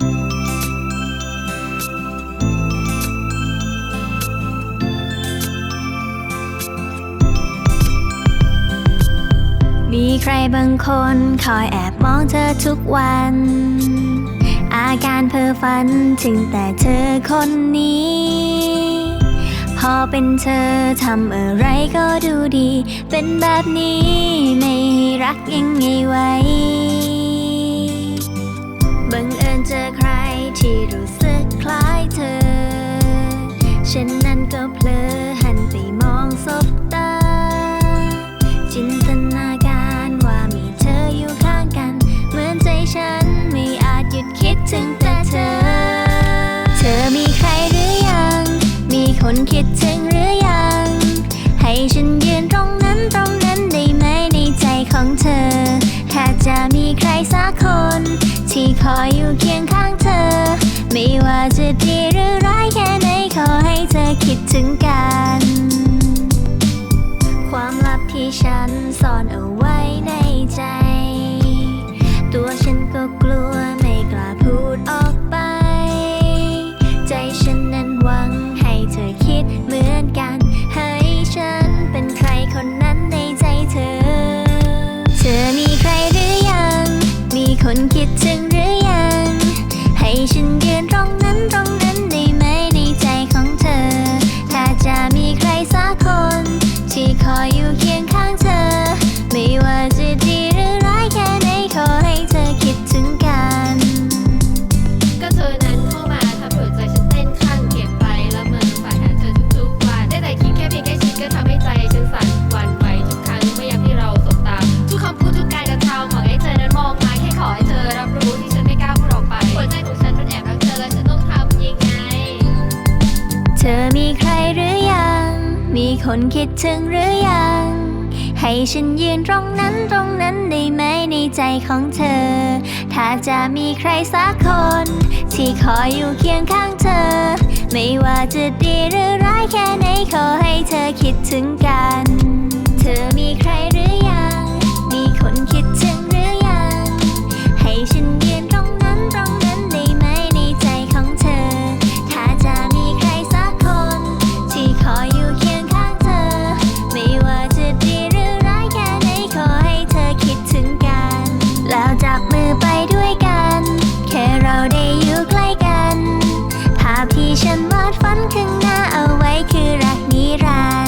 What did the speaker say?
มีใครบางคนคอยแอบมองเธอทุกวัน อาการเพ้อฝันถึงแต่เธอคนนี้ พอเป็นเธอทำอะไรก็ดูดี เป็นแบบนี้ไม่รักยังไงไว้ รู้สึกคล้ายเธอ ฉันนั้นก็เพลอหันไปมองสบตา จินตนาการว่ามีเธออยู่ข้างกัน เหมือนใจฉันไม่อาจหยุดคิดถึงแต่เธอ เธอมีใครหรือยัง มีคนคิดถึงหรือยัง ให้ฉันยืนตรงนั้นตรงนั้นได้ไหมในใจของเธอ ถ้าจะมีใครสักคน ที่คอยอยู่เคียงข้าง ไม่ว่าจะดีหรือร้ายแค่ไหนขอให้เธอคิดถึงกัน ความลับที่ฉันซ่อนเอาไว้ในใจ ตัวฉันก็กลัวไม่กล้าพูดออกไป ใจฉันนั้นหวังให้เธอคิดเหมือนกัน ให้ฉันเป็นใครคนนั้นในใจเธอ เธอมีใครหรือยัง มีคนคิดถึง ให้ฉันยื คนคิดถึงหรือยัง ให้ฉันยืนตรงนั้นตรงนั้นได้ไหมในใจของเธอ ถ้าจะมีใครสักคน ที่คอยอยู่เคียงข้างเธอ ไม่ว่าจะดีหรือร้ายแค่ไหนขอให้เธอคิดถึงกัน เธอมีใครหรือ ที่ฉันวาดฝันข้างหน้าเอาไว้คือรักนิรันดร์